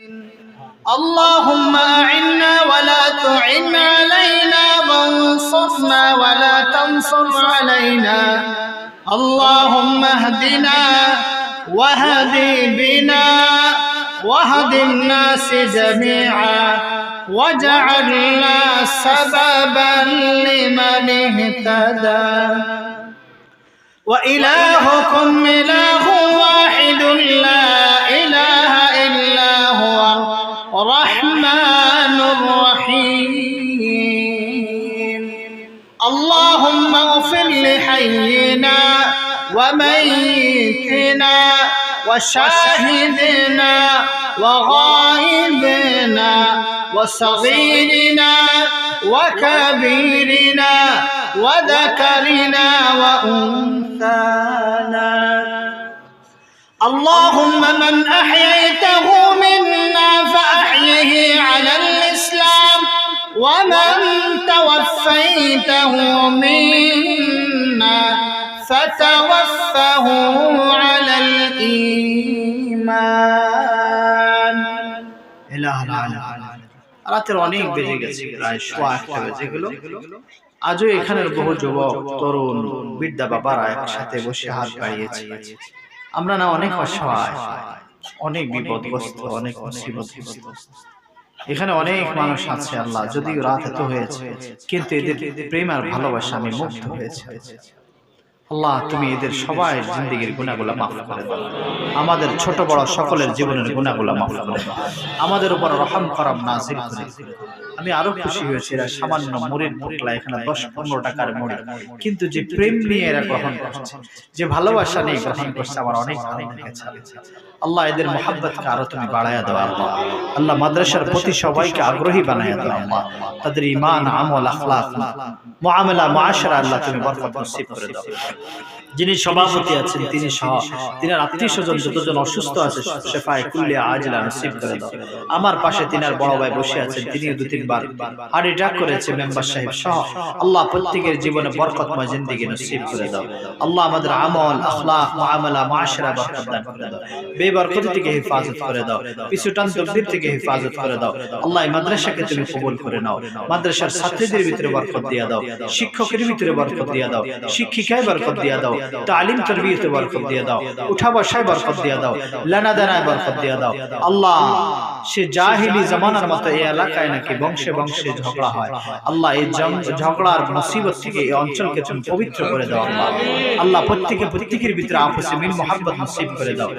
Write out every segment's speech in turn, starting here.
اللهم أعنا ولا تعن علينا وانصرنا ولا تنصر علينا. اللهم اهدنا واهد بنا واهد الناس جميعا واجعلنا سببا لمن اهتدى. وإلهكم إله وميتنا وشاهدنا وغائبنا وصغيرنا وكبيرنا وذكرنا وأنثانا. اللهم من أحييته منا فأحيه على الإسلام ومن توفيته منا فتوفه على الإيمان إله العالمين রাতের অনেক বেজে গেছে প্রায় সোয়া একটা বেজে গেল আজও এখানের বহু যুবক তরুণ বিদ্যা বাবারা একসাথে বসে হাত বাড়িয়েছে আমরা না অনেক অসহায় অনেক বিপদগ্রস্ত অনেক মুসিবতগ্রস্ত এখানে অনেক মানুষ আছে আল্লাহ যদিও রাত এত হয়েছে কিন্তু এদের প্রেম আর ভালোবাসা আমি মুগ্ধ হয়েছে আল্লাহ, তুমি এদের সবাই জিন্দগির গুণাগুলা মাফ করে দাও আমাদের ছোট বড় সকলের জীবনের গুণাগুলা মাফ করে দাও আমাদের উপর রহম, করম নাজিল করে। আমি আরও খুশি হয়েছি এরা সামান্য মুড়ির পুটলা এখানে দশ পনেরো টাকার মুড়ি কিন্তু যে প্রেম নিয়ে এরা গ্রহণ করছে যে ভালোবাসা নিয়ে গ্রহণ করছে আমার অনেক ভালো লেগেছে আল্লাহ এদের মোহাব্বতকে আরও তুমি বাড়াইয়া দাও আল্লাহ। আল্লাহ মাদ্রাসার প্রতি সবাইকে আগ্রহী বানাইয়া দাও আল্লাহ তাদের ইমান আমল আখলাক মুআমালা মুআশারা আল্লাহ তুমি বরকত নসিব করে দাও। যিনি সভাপতি আছেন তিনি সহ তিনার আত্মীয় স্বজন যতজন অসুস্থ আছে শেফায় কুল্লিয়া আজিলা নসিব করে দাও আমার পাশে তিনার বড় ভাই বসে আছেন তিনিও দু তিনবার হার্ট অ্যাটাক করেছে মেম্বার সাহেব সহ। আল্লাহ প্রত্যেকের জীবনে বরকতময় জিন্দিগি নসিব করে দাও। আল্লাহ আমাদের আমল আখলাক মুআমালা মুআশারা বরকত দান করে দাও। বেবরকতি থেকে হেফাজত করে দাও। পিছুটান তকদির থেকে হেফাজত করে দাও। আল্লাহ মাদ্রাসাকে তুমি কবুল করে নাও। মাদ্রাসার ছাত্রীদের ভিতরে বরকত দিয়ে দাও। শিক্ষকের ভিতরে বরকত দিয়ে দাও। শিক্ষিকায় বরকত দিয়ে দাও। তালিম তরবিয়তে বরকত দিয়ে দাও। উঠা বসায় বরকত দিয়ে দাও। লানা দানায় বরকত দিয়ে দাও। আল্লাহ, সে জাহিলি জামানার মতো এই এলাকায় নাকি বংশে বংশে বংশে ঝগড়া হয়। আল্লাহ এই ঝগড়ার মুসিবত থেকে এই অঞ্চলকে তুমি পবিত্র করে দাও আল্লাহ। আল্লাহ প্রত্যেকে প্রত্যেকের ভিতরে আপসে মিল মোহাব্বত নসিব করে দাও।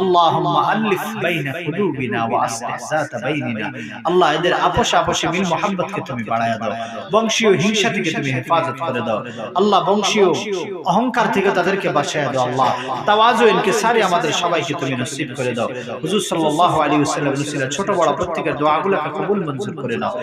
আল্লাহুম্মা আলিফ বাইনা কুলুবিনা ওয়া আসলিহ যাতা বাইনিনা আল্লাহ এদের আপস আপসে মিল মোহাব্বতকে তুমি বাড়ায়া দাও। বংশীয় হিংসা থেকে তুমি হেফাজত করে দাও। আল্লাহ বংশীয় অহংকার থেকে তাদেরকে বাঁচায় দাও আল্লাহ। তাওয়াজু ইনকিসারি আমাদের সবাইকে তুমি নসিব করে দাও। হুজুর সাল্লাল্লাহু আলাইহি ওয়াসাল্লাম ছোট বড় প্রত্যেকের দোয়াগুলোকে কবুল মঞ্জুর করে নাও